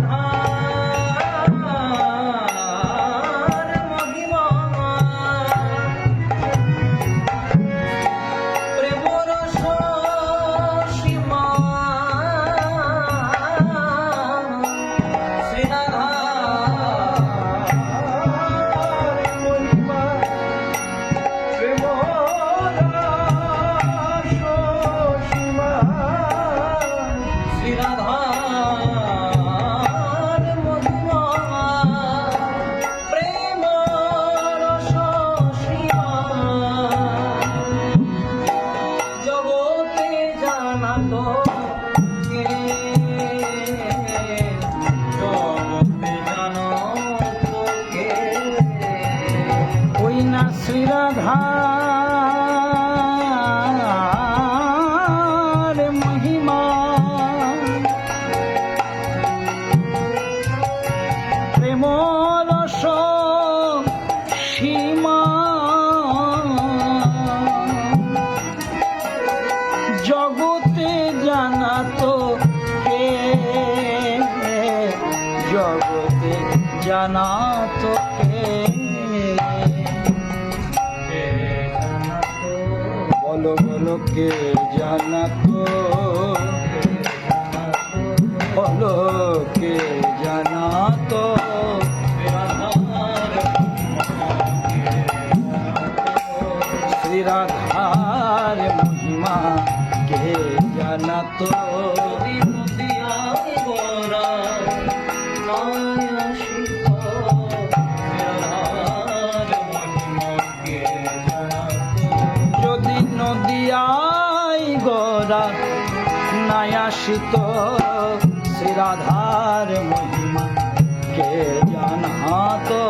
Radha. শ্রীরাধার মহিমা প্রেম সীমা জগতে জানাতো কে জগতে জানাতো কে বলো বলো কে জানাতো। বলো কে জানাতো। শ্রীরাধার মহিমা কে জানাতো। নাই আসিত শ্রীরাধার মহিমা কে জানাতো